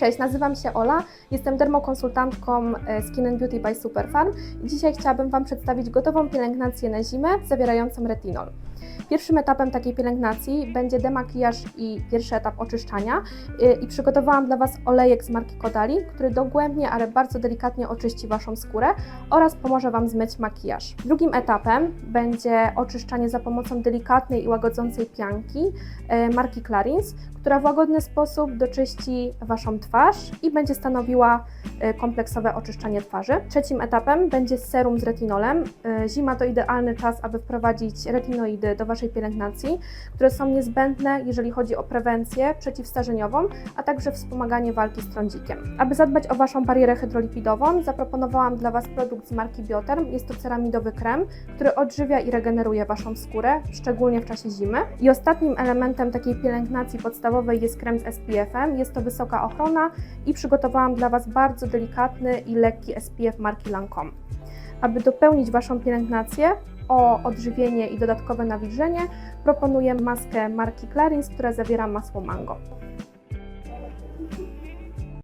Cześć, nazywam się Ola, jestem dermokonsultantką e, Skin Beauty by Superfarm i dzisiaj chciałabym Wam przedstawić gotową pielęgnację na zimę zawierającą retinol. Pierwszym etapem takiej pielęgnacji będzie demakijaż i pierwszy etap oczyszczania e, i przygotowałam dla Was olejek z marki Kodali, który dogłębnie, ale bardzo delikatnie oczyści Waszą skórę oraz pomoże Wam zmyć makijaż. Drugim etapem będzie oczyszczanie za pomocą delikatnej i łagodzącej pianki e, marki Clarins, która w łagodny sposób doczyści Waszą twarz i będzie stanowiła e, kompleksowe oczyszczanie twarzy. Trzecim etapem będzie serum z retinolem. Zima to idealny czas, aby wprowadzić retinoidy do Waszej pielęgnacji, które są niezbędne, jeżeli chodzi o prewencję przeciwstarzeniową, a także wspomaganie walki z trądzikiem. Aby zadbać o Waszą barierę hydrolipidową, zaproponowałam dla Was produkt z marki Bioterm. Jest to ceramidowy krem, który odżywia i regeneruje Waszą skórę, szczególnie w czasie zimy. I ostatnim elementem takiej pielęgnacji podstawowej jest krem z SPF-em. Jest to wysoka ochrona i przygotowałam dla Was bardzo delikatny i lekki SPF marki Lancome. Aby dopełnić Waszą pielęgnację o odżywienie i dodatkowe nawilżenie proponuję maskę marki Clarins, która zawiera masło mango.